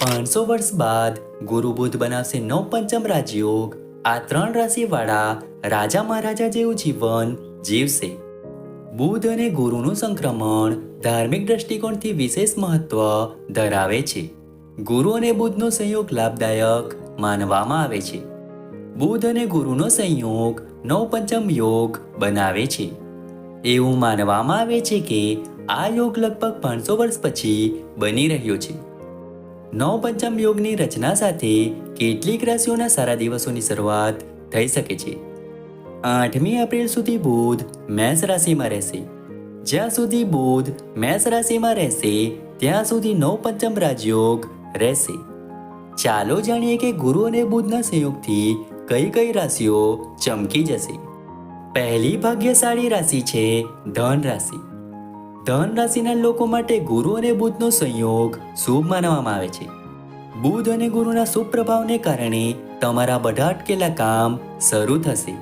પાંચસો વર્ષ બાદ ગુરુ બુદ્ધ બનાવશે નવ પંચમ રાજયોગ. આ ત્રણ રાશિવાળા રાજા મહારાજા જેવું જીવન જીવશે. બુધ અને ગુરુનું સંક્રમણ ધાર્મિક દ્રષ્ટિકોણથી વિશેષ મહત્વ ધરાવે છે. ગુરુ અને બુધનો સંયોગ લાભદાયક માનવામાં આવે છે. બુધ અને ગુરુનો સંયોગ નવ પંચમ યોગ બનાવે છે. એવું માનવામાં આવે છે કે આ યોગ લગભગ પાંચસો વર્ષ પછી બની રહ્યો છે. નવ પંચમ યોગની રચના સાથે કેટલીક રાશિઓના સારા દિવસોની શરૂઆત થઈ શકે છે. આઠમી એપ્રિલ સુધી બુધ મેષ રાશિમાં રહેશે. જ્યાં સુધી બુધ મેષ રાશિમાં રહેશે, ત્યાં સુધી નવ પંચમ રાજયોગ રહેશે. ચાલો જાણીએ કે ગુરુ અને બુધના સંયોગથી કઈ કઈ રાશિઓ ચમકી જશે. પહેલી ભાગ્યશાળી રાશિ છે ધન રાશિ. ધન રાશિના લોકો માટે ગુરુ અને બુધનો સંયોગ શુભ માનવામાં આવે છે. બુધ અને ગુરુના શુભ પ્રભાવને કારણે તમારા બધા અટકેલા કામ શરૂ થશે.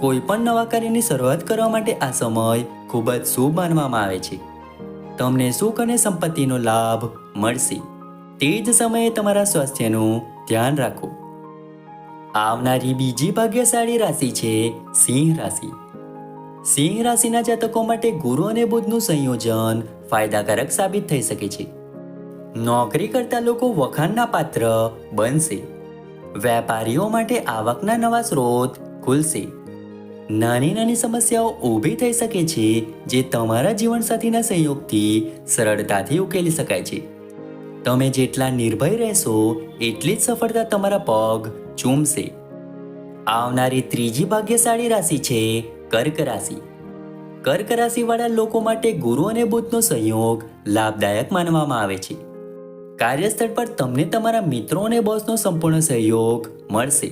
કોઈ પણ નવા કાર્યની શરૂઆત કરવા માટે આ સમય ખૂબ જ શુભ માનવામાં આવે છે. તમને સુખ અને સંપત્તિનો લાભ મળશે. તે જ સમયે તમારા સ્વાસ્થ્યનું ધ્યાન રાખો. આવનારી બીજી ભાગ્યશાળી રાશિ છે સિંહ રાશિ. સિંહ રાશિના જાતકો માટે ગુરુ અને બુધનું સંયોજન ફાયદાકારક સાબિત થઈ શકે છે. નોકરી કરતા લોકો વખાણના પાત્ર બનશે. વેપારીઓ માટે આવકના નવા સ્ત્રોત ખુલશે. નાની નાની સમસ્યાઓ ઊભી થઈ શકે છે, જે તમારા જીવનસાથીના સંયોગથી સરળતાથી ઉકેલી શકાય છે. તમે જેટલા નિર્ભય રહેશો, એટલી જ સફળતા તમારા પગ ચૂમશે. આવનારી ત્રીજી ભાગ્યશાળી રાશિ છે કર્ક રાશિ. કર્ક રાશિવાળા લોકો માટે ગુરુ અને બુધનો સંયોગ લાભદાયક માનવામાં આવે છે. કાર્યસ્થળ પર તમને તમારા મિત્રો અને બોસનો સંપૂર્ણ સહયોગ મળશે.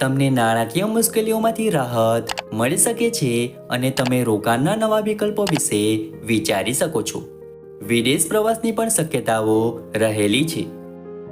તમને નાણાકીય મુશ્કેલીઓમાંથી રાહત મળી શકે છે અને તમે રોકાણના નવા વિકલ્પો વિશે વિચારી શકો છો. વિદેશ પ્રવાસની પણ શક્યતાઓ રહેલી છે.